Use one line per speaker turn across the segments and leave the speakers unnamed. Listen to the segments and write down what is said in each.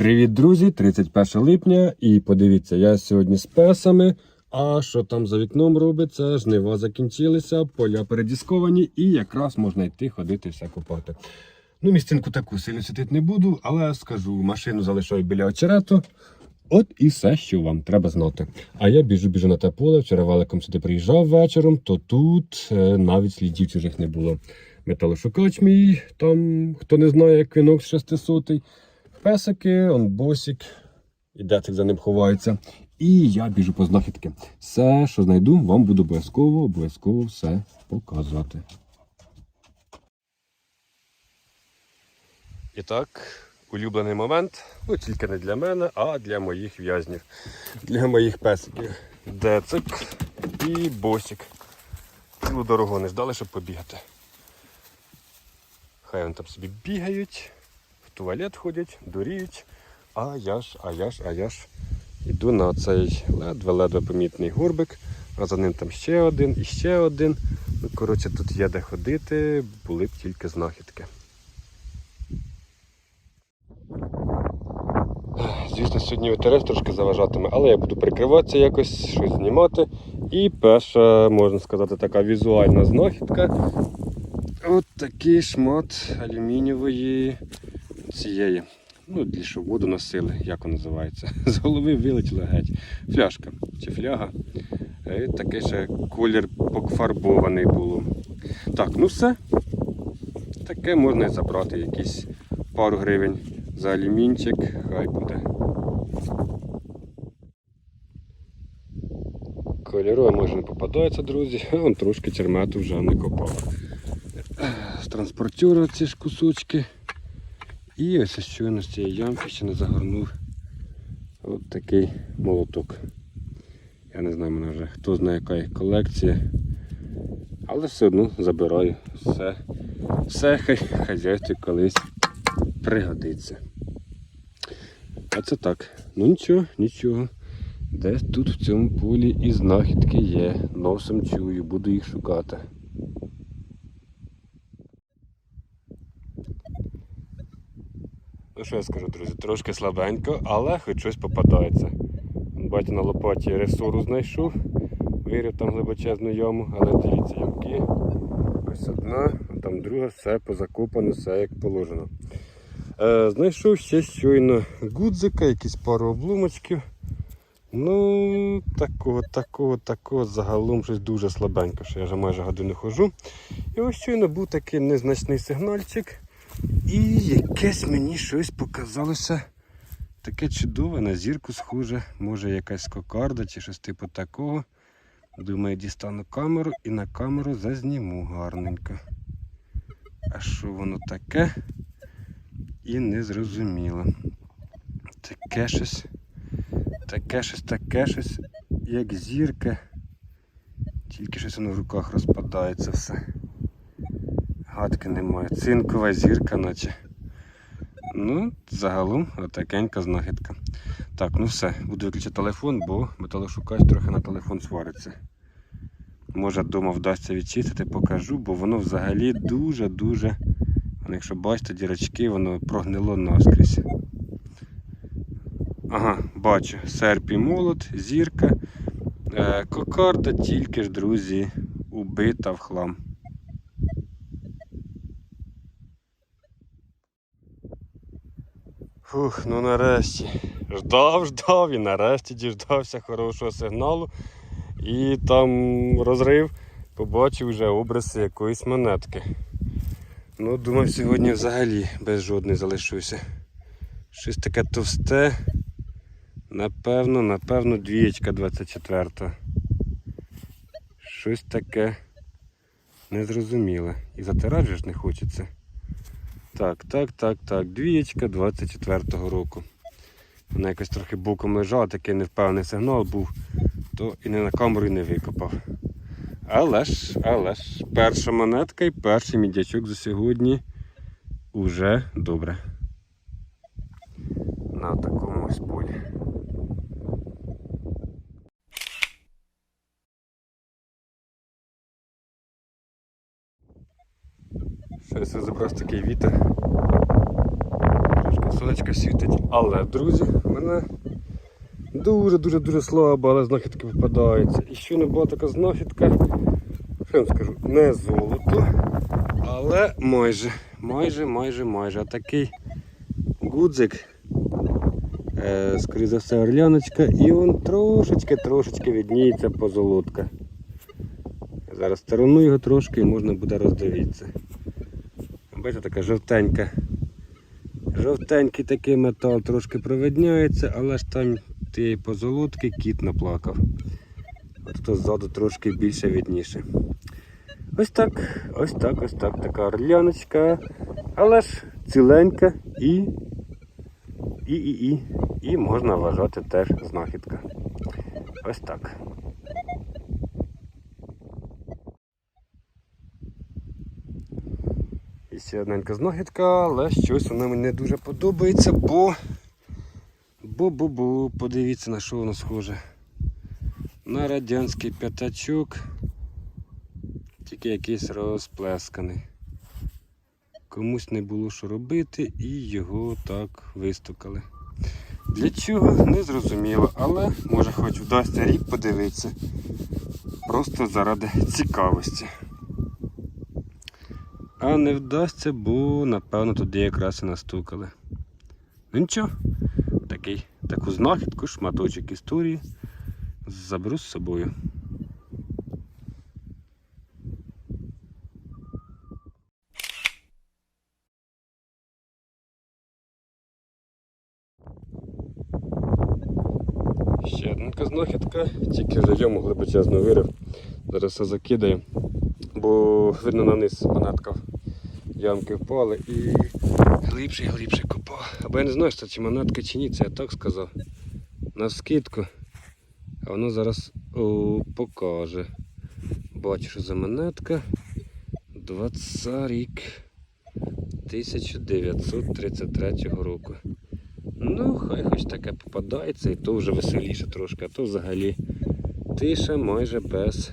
Привіт, друзі! 31 липня. І подивіться, я сьогодні з песами. А що там за вікном робиться? Жнива закінчилися, поля передісковані і якраз можна йти ходити все купати. Ну, місцинку таку сильно світити не буду, але скажу, машину залишаю біля очерету. От і все, що вам треба знати. А я біжу біжу на те поле. Вчора великом сюди приїжджав вечором, то тут е, навіть слідів чужих не було. Металошукач мій, там, хто не знає, квінок 600 песики, он босик, і децик за ним ховається. І я біжу по знахідки. Все, що знайду, вам буду обов'язково, обов'язково все показувати. І так, улюблений момент, ну тільки не для мене, а для моїх в'язнів, для моїх песиків. Децик і босик. Цілу дорогу не ждали, щоб побігати. Хай вони там собі бігають, туалет ходять, дуріють. А я ж, а я ж, а я ж іду на цей ледве-ледве помітний горбик, а за ним там ще один і ще один. Ну, коротше, тут є де ходити, були б тільки знахідки. Звісно, сьогодні вітерець трошки заважатиме, але я буду прикриватися якось, щось знімати. І перша, можна сказати, така візуальна знахідка. От такий шмат алюмінієвої цієї. Ну, для що воду носили, як воно називається. З голови вилетіла геть. Фляжка чи фляга. І такий ще колір пофарбований було. Так, ну все. Таке можна і забрати, якісь пару гривень за алюмінчик, хай буде. Кольорове може не попадається, друзі. Вон трошки чермету вже не копав. З транспортера ці ж кусочки. І ось щойно з цієї ямки ще не загорнув от такий молоток. Я не знаю, мене вже хто знає яка є колекція. Але все одно забираю. Все, все хай хазяйстві колись пригодиться. А це так. Ну нічого, нічого. Десь тут в цьому полі і знахідки є. Носом чую, буду їх шукати. Ну що я скажу, друзі, трошки слабенько, але хоч щось попадається. Батя на лопаті ресуру знайшов, вирів там глибочезну яму, але дивіться, ямки. Ось одна, а там друга, все позакопано, все як положено. Е, знайшов ще щойно гудзика, якісь пару облумочків. Ну, такого, такого, такого загалом щось дуже слабенько, що я вже майже годину ходжу. І ось щойно був такий незначний сигнальчик. І якесь мені щось показалося таке чудове, на зірку схоже, може якась кокарда чи щось типу такого. Думаю, дістану камеру і на камеру зазніму гарненько. А що воно таке? І не зрозуміло. Таке щось, таке щось, таке щось, як зірка. Тільки щось воно в руках розпадається все. Гадки немає. Цинкова зірка, наче. Ну, загалом отакенька знахідка. Так, ну все, буду виключати телефон, бо металошукач трохи на телефон свариться. Може вдома вдасться відчистити, покажу, бо воно взагалі дуже-дуже. Якщо бачите, дірочки, воно прогнило наскрізь. Ага, бачу, серп і молот, зірка. Е, кокарда тільки ж, друзі, убита в хлам. Фух, ну нарешті. Ждав, ждав і нарешті діждався хорошого сигналу. І там розрив побачив вже обриси якоїсь монетки. Ну, думав, сьогодні взагалі без жодної залишуся. Щось таке товсте. Напевно, напевно, двієчка 24. Щось таке незрозуміле. І затирати ж не хочеться. Так, так, так, так. Двієчка 24-го року. Вона якось трохи боком лежала, такий невпевний сигнал був, то і не на камеру і не викопав. Але ж, але ж, перша монетка і перший мідячок за сьогодні уже добре. На такому ось полі. Щось забрав такий вітер. Трошки сонечко світить. Але, друзі, мене дуже-дуже-дуже слабо, але знахідки попадаються. І ще не була така знахідка, що я вам скажу, не золото, але майже, майже, майже, майже. А такий гудзик, е, скоріше за все, орляночка, і він трошечки-трошечки відніється позолотка. Зараз сторону його трошки і можна буде роздивитися. Бачите, така жовтенька. Жовтенький такий метал трошки провидняється, але ж там тієї позолотки кіт наплакав. От тут ззаду трошки більше відніше. Ось так, ось так, ось так, така орляночка. Але ж ціленька і, і, і, і, і можна вважати теж знахідка. Ось так. Одненька знахідка, але щось вона мені не дуже подобається, бо. Бу-бу-бу, подивіться на що воно схоже. На радянський п'ятачок. Тільки якийсь розплесканий. Комусь не було що робити і його так вистукали. Для чого не зрозуміло, але може хоч вдасться рік подивитися. Просто заради цікавості. А не вдасться, бо напевно туди якраз і настукали. Ну нічого, такий, таку знахідку, шматочок історії заберу з собою. Ще одна знахідка, тільки йому глибочезно вирив. Зараз все закидаю, бо видно на низ монетка ямки впали і глибше і глибше копав. Або я не знаю, що це чи монетка чи ні, це я так сказав. На скидку. А воно зараз о, покаже. Бачу, що за монетка 20 рік 1933 року. Ну, хай хоч таке попадається, і то вже веселіше трошки, а то взагалі тиша майже без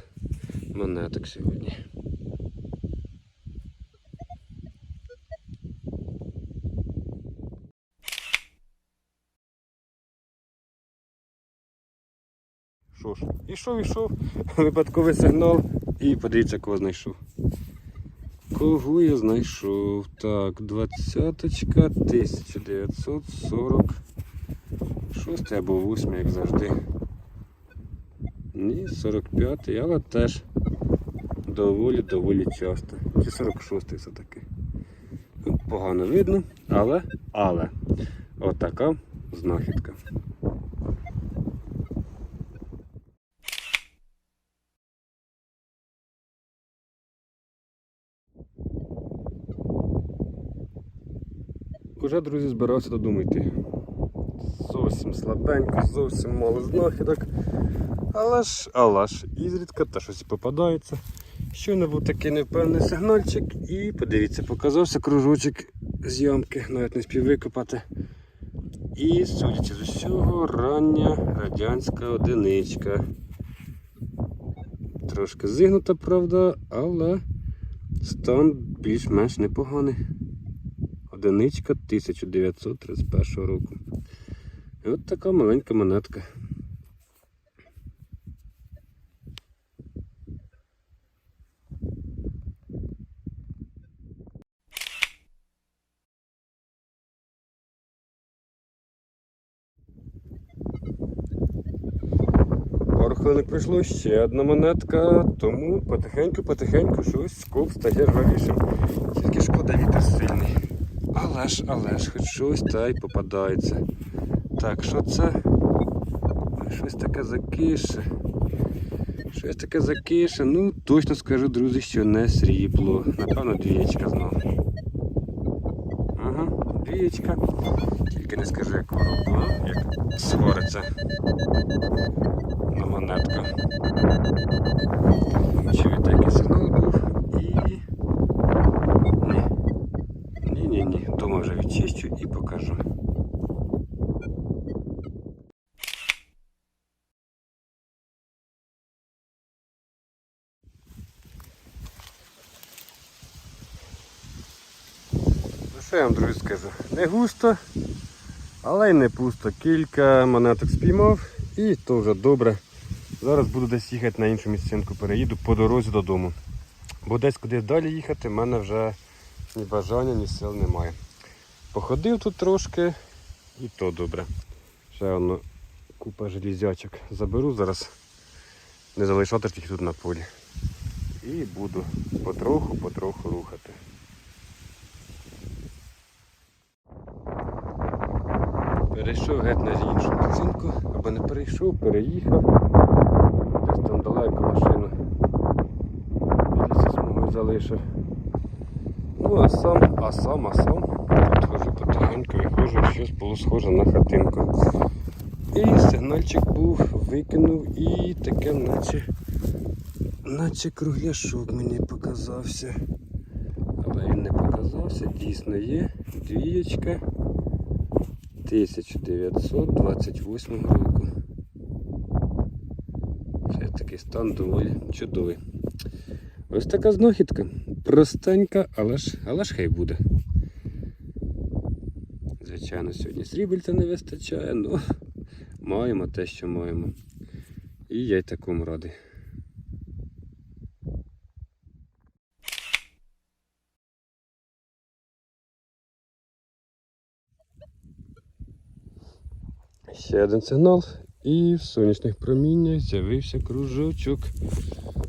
монеток сьогодні. Що ж, ішов, ішов, випадковий сигнал і подивіться, кого знайшов. Кого я знайшов? Так, двадцяточка 1946 або 8, як завжди. Ні, 45-й, але теж доволі-доволі часто. Чи 46-й все-таки. Погано видно, але, але, отака знахідка. Уже, друзі, збирався додому йти. Зовсім слабенько, зовсім мало знахідок. Але ж, але ж, ізрідка та щось попадається. Щойно був такий невпевний сигнальчик і подивіться, показався кружочок з ямки, навіть не спів викопати. І, судячи з усього, рання радянська одиничка. Трошки зігнута, правда, але стан більш-менш непоганий. Одиничка 1931 року. І от така маленька монетка. Пару пройшло ще одна монетка, тому потихеньку-потихеньку щось скоп стає рвавішим. Тільки шкода вітер сильний. Але ж, але ж, хоч щось та й попадається. Так, що це? Щось таке закише. Щось таке закише. Ну, точно скажу, друзі, що не срібло. Напевно, двієчка знов. Ага, двієчка. Тільки не скажу, як воно, як свариться монетка. Чуєте, який сигнал був і. Ні. Ні-ні-ні, дома вже відчищу і покажу. Ну що я вам, друзі, скажу? Не густо, Але й не пусто. Кілька монеток спіймав і то вже добре. Зараз буду десь їхати на іншу місцинку, переїду по дорозі додому. Бо десь куди далі їхати, в мене вже ні бажання, ні сил немає. Походив тут трошки і то добре. Ще воно купа железячок заберу зараз. Не залишати їх тут на полі. І буду потроху-потроху рухати. Перейшов геть на іншу місцинку, або не перейшов, переїхав. Десь там далеко машину. Смугою залишив. Ну а сам, а сам, а сам підходжу потихеньку, виходжу, щось було схоже на хатинку. І сигнальчик був, викинув і таке наче, наче кругляшок мені показався. Але він не показався, дійсно є. Двієчка 1928 року. Це такий стан доволі чудовий. Ось така знахідка. Простенька, але ж, але ж хай буде. Звичайно, сьогодні срібельця не вистачає, ну маємо те, що маємо. І я й такому радий. Ще один сигнал. І в сонячних проміннях з'явився кружочок.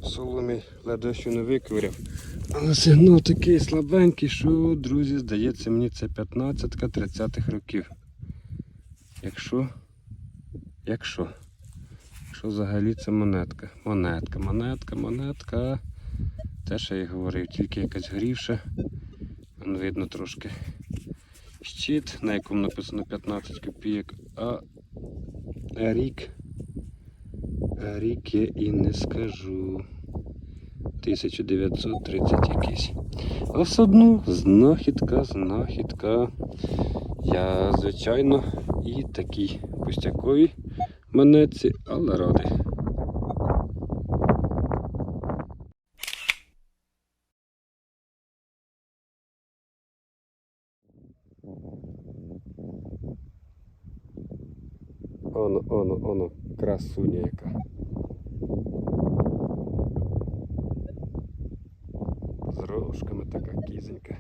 Соломі ледве що не викуряв. Але сигнал такий слабенький, що, друзі, здається мені це 15-ка 30-х років. Якщо. Якщо. Якщо взагалі це монетка. Монетка, монетка, монетка. Те, що я говорив, тільки якась горівша. Вон видно трошки щит, на якому написано 15 копійок, а рік. А рік я і не скажу. 1930 якийсь. Але все знахідка, знахідка. Я, звичайно, і такій пустяковій монетці, але радий. Оно, оно, оно, красуня яка. З рожками така кізенька.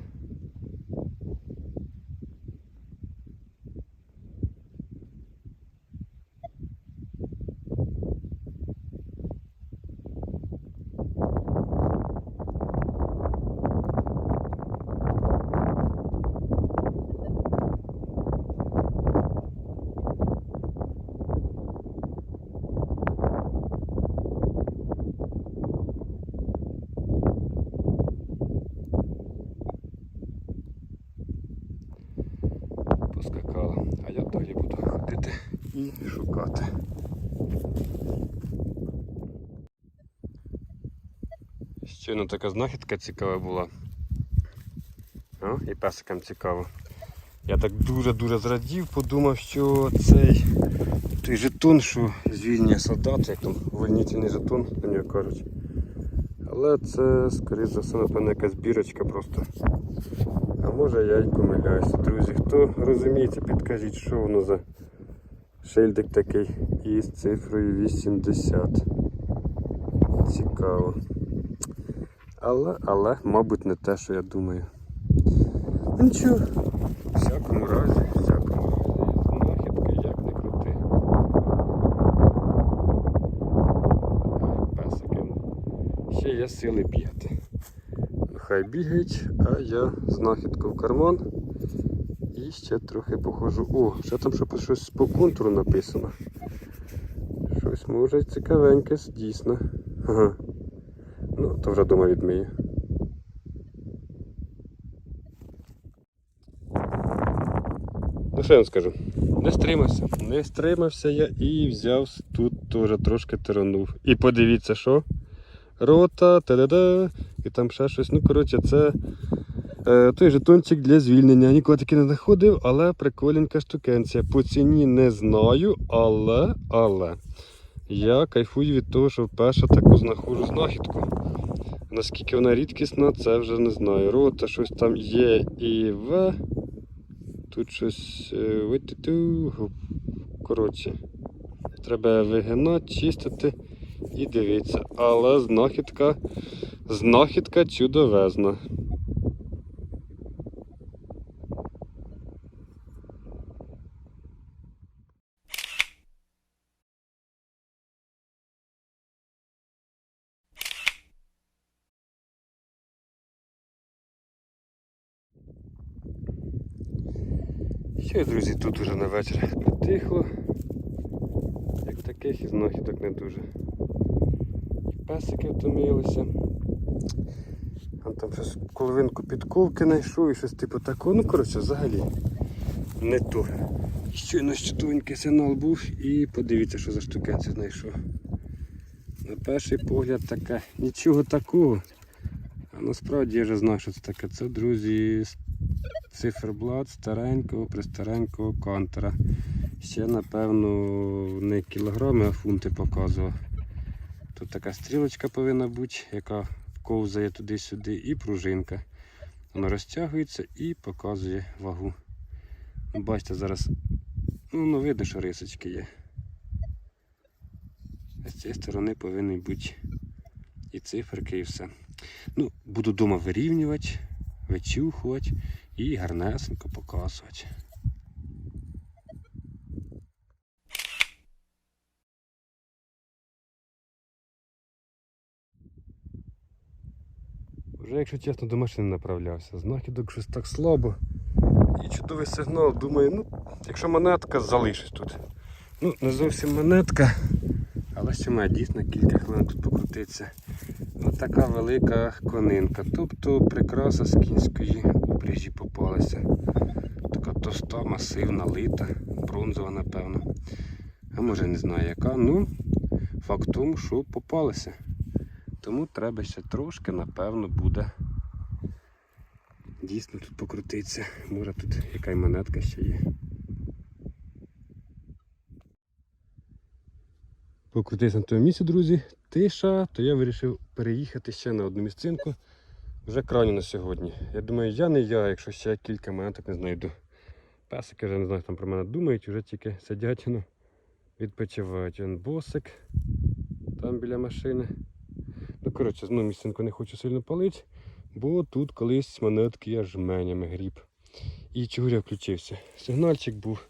Поскакала. А я далі буду ходити і шукати. Щойно така знахідка цікава була. О, і песикам цікаво. Я так дуже-дуже зрадів, подумав, що цей той жетон, що звільняє солдат, як там вольнительний жетон, на нього кажуть. Але це, скоріш за все, напевно, якась бірочка просто. А може я й помиляюся. Друзі, хто розуміється, підкажіть, що воно за шильдик такий із цифрою 80. Цікаво. Але, але, мабуть, не те, що я думаю. Ну нічого, в всякому разі, в всякому разі, знахідка як не крути. Песики. Ще є сили бігати. Хай бігають, а я знахідку в карман і ще трохи походжу. О, ще там що щось по контуру написано. Щось може цікавеньке, дійсно. Ага. Ну, то вже дома відмию. Ну що я вам скажу? Не стримався. Не стримався я і взяв тут теж трошки тиранув. І подивіться, що? Рота, та-да-да, і там ще щось. Ну, коротше, це той жетончик для звільнення. Ніколи таки не знаходив, але приколенька штукенція. По ціні не знаю, але, але. Я кайфую від того, що вперше таку знаходжу знахідку. Наскільки вона рідкісна, це вже не знаю. Рота, щось там є і В. Тут щось е. Коротше. Треба вигинати, чистити і дивитися. Але знахідка, знахідка чудовезна. Що, друзі, тут уже на вечір притихло. Як таких і знахідок не дуже. І песики втомилися. А там щось половинку підковки знайшов і щось типу такого. Ну, коротше, взагалі не то. Щойно чудовенький сигнал був і подивіться, що за штукенці знайшов. На перший погляд таке, нічого такого. А насправді я вже знаю, що це таке. Це, друзі, циферблат старенького, пристаренького кантера. Ще, напевно, не кілограми, а фунти показував. Тут така стрілочка повинна бути, яка ковзає туди-сюди, і пружинка. Вона розтягується і показує вагу. Ну, Бачите, зараз ну, ну, видно, що рисочки є. А з цієї сторони повинні бути і циферки, і все. Ну, буду вдома вирівнювати, вичухувати і гарнесенько показувати. Вже, якщо чесно, до машини направлявся. Знахідок щось так слабо. І чудовий сигнал. Думаю, ну, якщо монетка, залишись тут. Ну, не зовсім монетка, але ще має дійсно кілька хвилин тут покрутитися. Ось така велика конинка. Тобто прикраса з кінської упряжі попалася. Така тоста, масивна, лита, бронзова, напевно. А може не знаю яка. Ну, факт тому, що попалася. Тому треба ще трошки, напевно, буде дійсно тут покрутитися. Може тут яка монетка ще є. Покрутитися на тому місці, друзі. Тиша, то я вирішив переїхати ще на одну місцинку. Вже крайню на сьогодні. Я думаю, я не я, якщо ще кілька монеток не знайду. Песики вже не знаю, там про мене думають, вже тільки сидять ну, відпочивають. Він босик там біля машини. Ну, коротше, знову місцинку не хочу сильно палити, бо тут колись монетки я жменями гріб. І чого я включився? Сигнальчик був.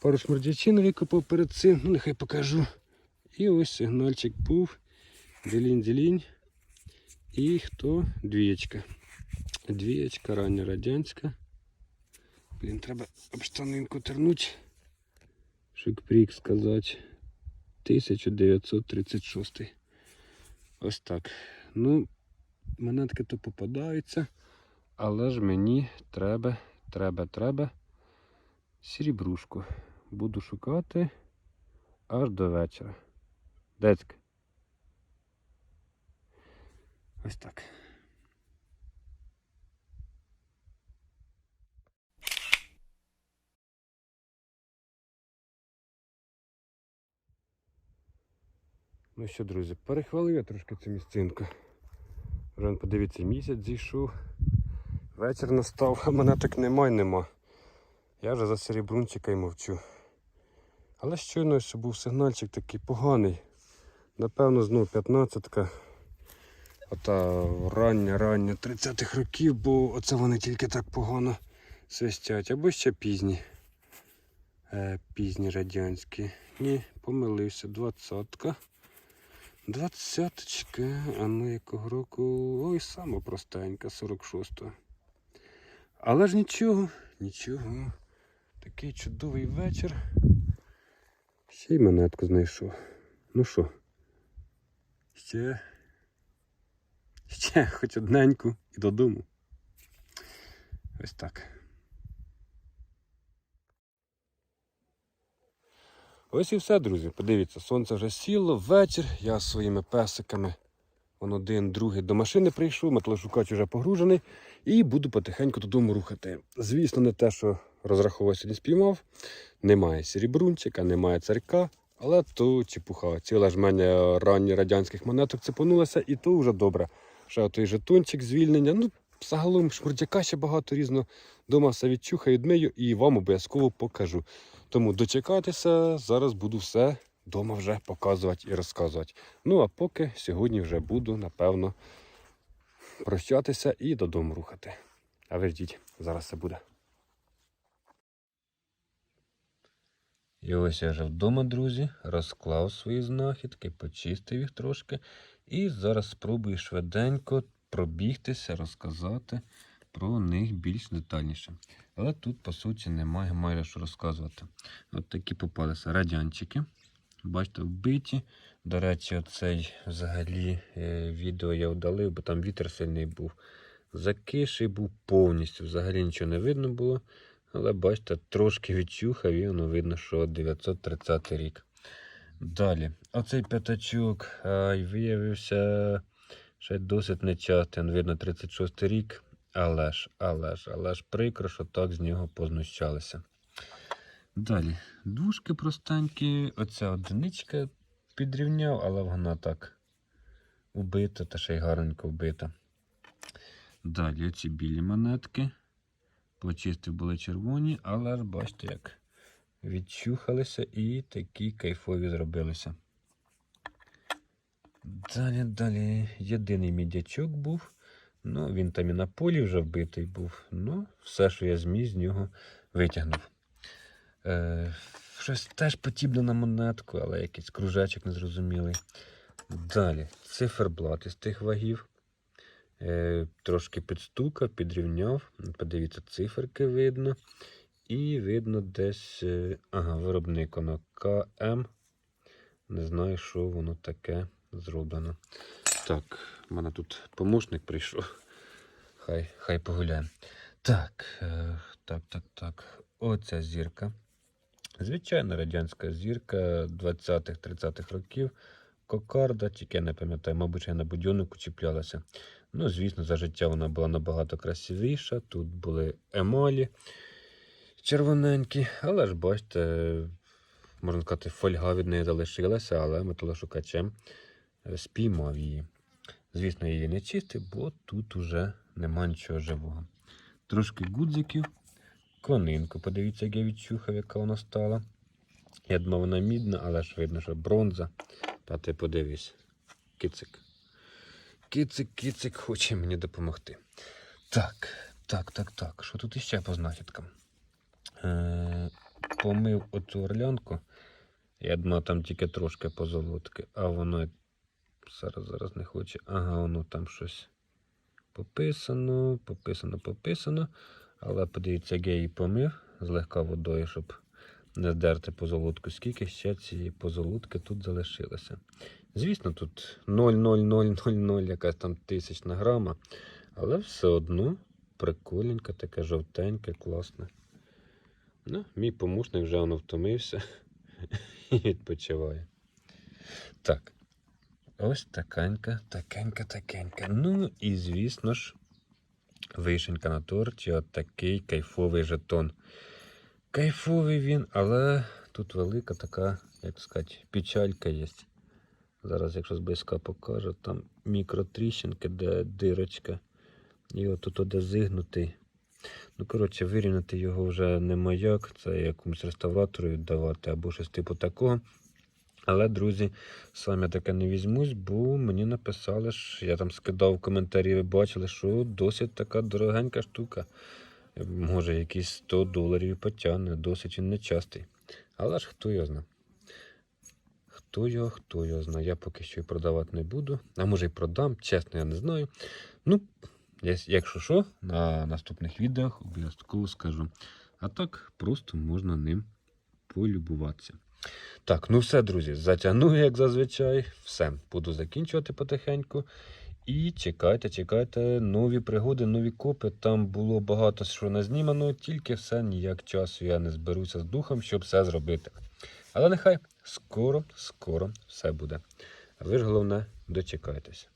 Пару шмердячин викопав перед цим, ну нехай покажу. І ось сигнальчик був. Ділінь-ділінь. І хто? Двієчка. Двієчка рання радянська. Блін, треба об штанинку тернути. Шик-прік сказати. 1936. Ось так. Ну, монетки то попадаються, але ж мені треба, треба, треба срібрушку. Буду шукати аж до вечора. Децька. Ось так. Ну що, друзі, перехвалив я трошки цю місцинку. Вже подивіться, місяць зійшов. Вечір настав, а мене так нема й нема. Я вже за серебрунчика й мовчу. Але щойно що був сигнальчик такий поганий. Напевно, знову 15-ка. Ота рання, рання 30-х років, бо оце вони тільки так погано свистять. Або ще пізні. Е, пізні радянські. Ні, помилився, 20-ка. Двадцяточка, а ну якого року. Ой, саме простенька, 46-го. Але ж нічого, нічого. Такий чудовий вечір. Ще й монетку знайшов. Ну що? Ще. Ще хоч одненьку і додому. Ось так. Ось і все, друзі. Подивіться, сонце вже сіло, вечір. Я зі своїми песиками. Он один, другий до машини прийшов, металошукач вже погружений. І буду потихеньку додому рухати. Звісно, не те, що розраховував сьогодні спіймав. Немає серебрунчика, немає царька, але то чепуха. Ціла ж мене ранні радянських монеток цепанулася, і то вже добре. Ще той жетончик звільнення. Ну, загалом шмурдяка ще багато різного. Дома все відчухаю, відмию і вам обов'язково покажу. Тому дочекайтеся, зараз буду все вдома вже показувати і розказувати. Ну а поки сьогодні вже буду, напевно, прощатися і додому рухати. А ви ждіть, зараз все буде. І ось я вже вдома, друзі, розклав свої знахідки, почистив їх трошки. І зараз спробую швиденько пробігтися, розказати про них більш детальніше. Але тут, по суті, немає майже що розказувати. От такі попалися радянчики. Бачите, вбиті. До речі, оцей взагалі е, відео я вдалив, бо там вітер сильний був. Закиший був повністю, взагалі нічого не видно було. Але бачите, трошки відчухав і воно видно, що 930 рік. Далі, оцей п'ятачок виявився ще досить нечастий, видно 36 рік. Але ж, але ж, але ж прикро, що так з нього познущалися. Далі, дужки простенькі, оця одиничка підрівняв, але вона так убита та ще й гарненько вбита. Далі оці білі монетки. Почистив були червоні, але ж бачите, як відчухалися і такі кайфові зробилися. Далі, далі. Єдиний мідячок був. Ну, він там і на полі вже вбитий був. Ну, все, що я зміг з нього витягнув. Е, щось теж подібне на монетку, але якийсь кружечок незрозумілий. Далі, циферблат із тих вагів. Е, трошки підстукав, підрівняв. Подивіться, циферки видно. І видно десь. е, Ага, виробник воно КМ. Не знаю, що воно таке зроблено. Так, в мене тут помощник прийшов. Хай, хай погуляє. Так, е, так, так, так. Оця зірка. Звичайна радянська зірка 20-30-х років. Кокарда, тільки я не пам'ятаю, мабуть, й на будьоннику чіплялася. Ну, звісно, за життя вона була набагато красивіша. Тут були емалі червоненькі, але ж бачите, можна сказати, фольга від неї залишилася, але металошукачем е, спіймав її. Звісно, її не чистив, бо тут уже нема нічого живого. Трошки гудзиків, конинку. Подивіться, як я відчухав, яка вона стала. Я думав, вона мідна, але ж видно, що бронза. Та ти подивись. Кицик. Кицик, кицик хоче мені допомогти. Так, так, так, так. Що тут іще по знахідкам? Е, помив оцю орлянку. Я думав, там тільки трошки позолотки, а воно зараз зараз не хоче. Ага, воно там щось пописано, пописано, пописано. Але подивіться, я її помив злегка водою, щоб не здерти позолотку. Скільки ще цієї позолотки тут залишилося. Звісно, тут 0,0000 якась там тисячна грама, але все одно прикольненьке, таке жовтеньке, класне. Ну, мій помощник вже воно втомився і відпочиває. Так. Ось такенька, такенька, такенька. Ну і, звісно ж, вишенька на торті, от такий кайфовий жетон. Кайфовий він, але тут велика така, як сказати, печалька є. Зараз, якщо зблизька покажу, там мікротріщинки, де дирочка. І отут де зигнутий. Ну, коротше, вирівняти його вже нема як. Це якомусь реставратору віддавати або щось типу такого. Але, друзі, сам я таке не візьмусь, бо мені написали, що я там скидав коментарі, ви бачили, що досить така дорогенька штука. Може, якісь 100 доларів потягне, досить він нечастий. Але ж хто його знає. Хто його, хто його знає. Я поки що і продавати не буду. А може і продам, чесно, я не знаю. Ну, якщо що, на наступних відео обов'язково скажу. А так просто можна ним полюбуватися. Так, ну все, друзі, затягну, як зазвичай. Все, буду закінчувати потихеньку. І чекайте, чекайте, нові пригоди, нові копи. Там було багато що не знімано, тільки все ніяк часу я не зберуся з духом, щоб все зробити. Але нехай скоро, скоро все буде. А ви ж головне, дочекайтеся.